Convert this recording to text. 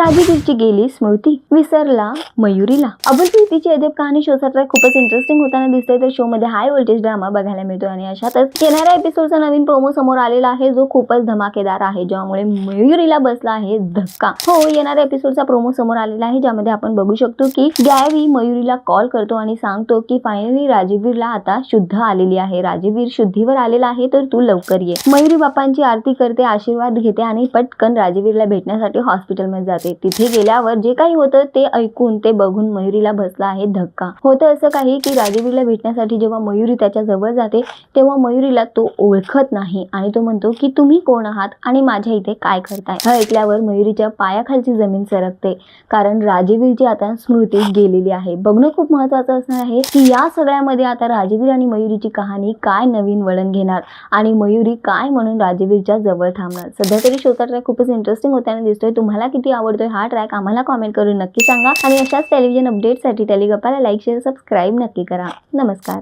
राजवीरची गेली स्मृती विसरला मयुरीला. अबुल प्रीतीची अदेब कहाणी शो ट्रॅक खूपच इंटरेस्टिंग होताना दिसते तर शो मध्ये हाय व्होल्टेज ड्रामा बघायला मिळतो आणि अशातच येणाऱ्या एपिसोडचा नवीन प्रोमो समोर आलेला आहे जो खूपच धमाकेदार आहे ज्यामुळे मयुरीला बसला आहे धक्का. हो येणाऱ्या एपिसोडचा प्रोमो समोर आलेला आहे ज्यामध्ये आपण बघू शकतो की गॅवी मयुरीला कॉल करतो आणि सांगतो की फायनली राजवीरला आता शुद्ध आलेली आहे. राजवीर शुद्धीवर आलेला आहे तर तू लवकर ये. मयुरी बापांची आरती करते आशीर्वाद घेते आणि पटकन राजवीरला भेटण्यासाठी हॉस्पिटलमध्ये जाते. म्हणजे तिथे गेल्यावर जे काही होतं ते ऐकून ते बघून मयुरीला बसला आहे धक्का. होतं असं काही की राजवीरला भेटण्यासाठी जेव्हा मयुरी त्याच्याजवळ जाते तेव्हा मयुरीला तो ओळखत नाही आणि तो म्हणतो की तुम्ही कोण आहात आणि माझ्या इथे काय करताय? हे ऐकल्यावर मयुरीच्या पायाखालची जमीन सरकते. कारण राजवीरची आता स्मृती गेलेली आहे. बघणं खूप महत्वाचं असणार आहे की या सगळ्यामध्ये आता राजवीर आणि मयुरीची कहाणी काय नवीन वळण घेणार आणि मयुरी काय म्हणून राजवीरच्या जवळ थांबणार. सध्या तरी शोचा खूपच इंटरेस्टिंग होताना दिसतोय. तुम्हाला किती आवडतोय हा ट्रॅक आम्हाला कॉमेंट करून नक्की सांगा. आणि अशाच टेलिव्हिजन अपडेटसाठी टेलिगपाला लाईक शेअर सबस्क्राईब नक्की करा. नमस्कार.